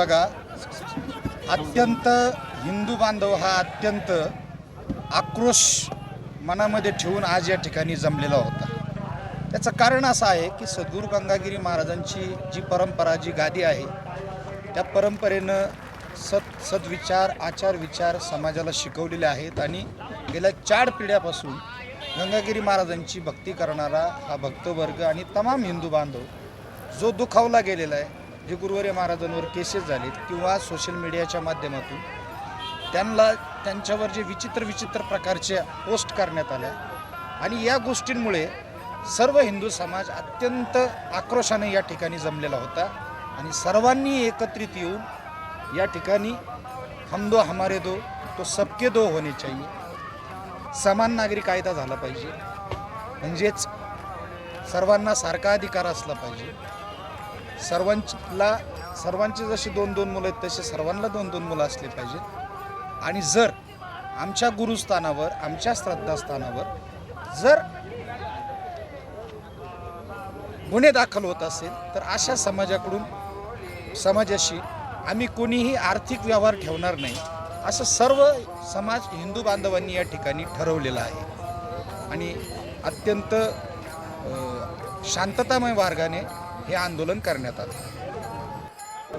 बघा अत्यंत हिंदू बांधव हा अत्यंत आक्रोश मनामध्ये ठेवून आज या ठिकाणी जमलेला होता. त्याचं कारण असं आहे की सद्गुरू गंगागिरी महाराजांची जी परंपरा जी गादी आहे त्या परंपरेनं सत सद्विचार आचार विचार समाजाला शिकवलेले आहेत आणि गेल्या चार पिढ्यापासून गंगागिरी महाराजांची भक्ती करणारा हा भक्तवर्ग आणि तमाम हिंदू बांधव जो दुखावला गेलेला आहे जे गुरुवारी महाराजांवर केसेस झालेत किंवा सोशल मीडियाच्या माध्यमातून त्यांना त्यांच्यावर जे विचित्र विचित्र प्रकारच्या पोस्ट करण्यात आल्या. आणि या गोष्टींमुळे सर्व हिंदू समाज अत्यंत आक्रोशाने या ठिकाणी जमलेला होता. आणि सर्वांनी एकत्रित येऊन या ठिकाणी हम दो हमारे दो तो सबके दो होणे चाहिए. समान नागरी कायदा झाला पाहिजे. म्हणजेच सर्वांना सारखा अधिकार असला पाहिजे. सर्वांला सर्वांची जशी दोन दोन मुलं आहेत तसे सर्वांना दोन दोन मुलं असले पाहिजेत आणि जर आमच्या गुरुस्थानावर आमच्या श्रद्धास्थानावर जर गुन्हे दाखल होत असेल तर अशा समाजाकडून समाजाशी आम्ही कोणीही आर्थिक व्यवहार ठेवणार नाही असं सर्व समाज हिंदू बांधवांनी या ठिकाणी ठरवलेलं आहे. आणि अत्यंत शांततामय मार्गाने हे आंदोलन करण्यात आलं.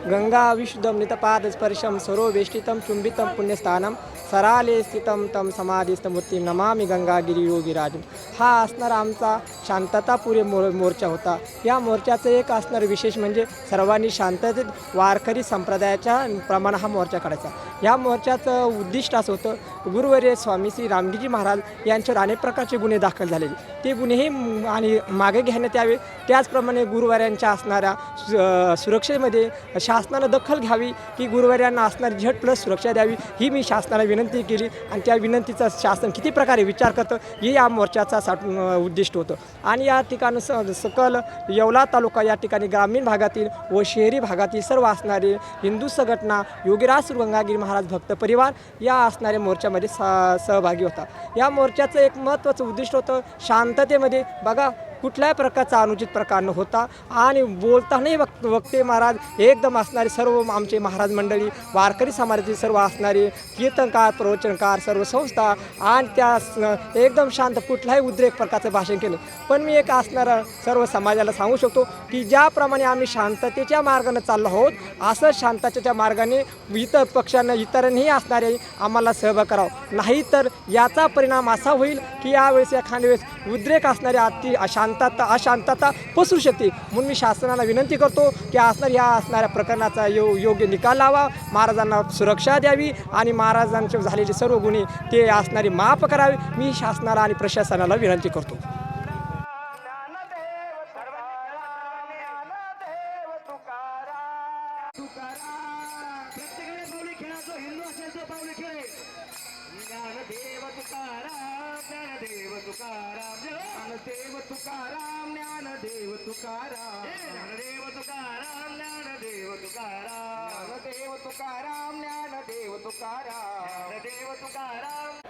गंगा विशुद्धं नितपादस्पर्शं सरोवेष्टितं चुंबितं पुण्यस्थानं सराले स्थितं तं समाधीस्थमूर्तीं नमामि गंगागिरी योगीराजं हा असणारा आमचा शांततापुरे मोर मोर्चा होता। या मोर्चाचं एक असणारं विशेष म्हणजे सर्वांनी शांततेत वारकरी संप्रदायाच्या प्रमाण हा मोर्चा काढायचा। या मोर्चाचं उद्दिष्ट असं होतं गुरुवर्य स्वामी श्री रामजीजी महाराज यांच्यावर अनेक प्रकारचे गुन्हे दाखल झालेले। ते गुन्हेही आणि मागे घेण्यात यावे त्याचप्रमाणे गुरुवाऱ्यांच्या असणाऱ्या सु- सुरक्षेमध्ये शासनानं दखल घ्यावी की गुरुवार्यांना असणारी झट प्लस सुरक्षा द्यावी ही मी शासनाला विनंती केली. आणि त्या विनंतीचा शासन किती प्रकारे विचार करतं हे या मोर्चाचा साठ उद्दिष्ट होतं. आणि या ठिकाणी स सकल येवला तालुका या ठिकाणी ग्रामीण भागातील व शहरी भागातील सर्व असणारे हिंदू संघटना योगीराज गंगागिरी महाराज भक्त परिवार या असणाऱ्या मोर्चामध्ये सा सहभागी होता. या मोर्चाचं एक महत्त्वाचं उद्दिष्ट होतं शांततेमध्ये. बघा कुठल्याही प्रकारचा अनुचित प्रकार न होता आणि बोलतानाही वक्त वक्ते महाराज एकदम असणारे सर्व आमचे महाराज मंडळी वारकरी समाजाचे सर्व असणारे कीर्तनकार प्रवचनकार सर्व संस्था आणि त्या एकदम शांत कुठल्याही उद्रेक प्रकारचं भाषण केलं. पण मी एक असणारा सर्व समाजाला सांगू शकतो की ज्याप्रमाणे आम्ही शांततेच्या मार्गाने चाललो आहोत असं शांततेच्या मार्गाने इतर पक्षांना इतरांनीही असणारे आम्हाला सहभाग करावं. नाही तर याचा परिणाम असा होईल की यावेळेस एखाद्या वेळेस उद्रेक असणारे अति अशांत शांतता अशांतता पसरू शकते. म्हणून मी शासनाला विनंती करतो की असणार या असणाऱ्या प्रकरणाचा यो योग्य निकाल लावा महाराजांना सुरक्षा द्यावी आणि महाराजांचे झालेले सर्व गुन्हे ते असणारी माफ करावे. मी शासनाला आणि प्रशासनाला विनंती करतो. प्रत्येकाने हिंदू असेल तो तुकाराम ज्ञानदेव तुकाराम ज्ञानदेव तुकाराम. ज्ञानदेव तुकाराम ज्ञानदेव तुकाराम. ज्ञानदेव तुकाराम ज्ञानदेव तुकाराम. ज्ञानदेव तुकाराम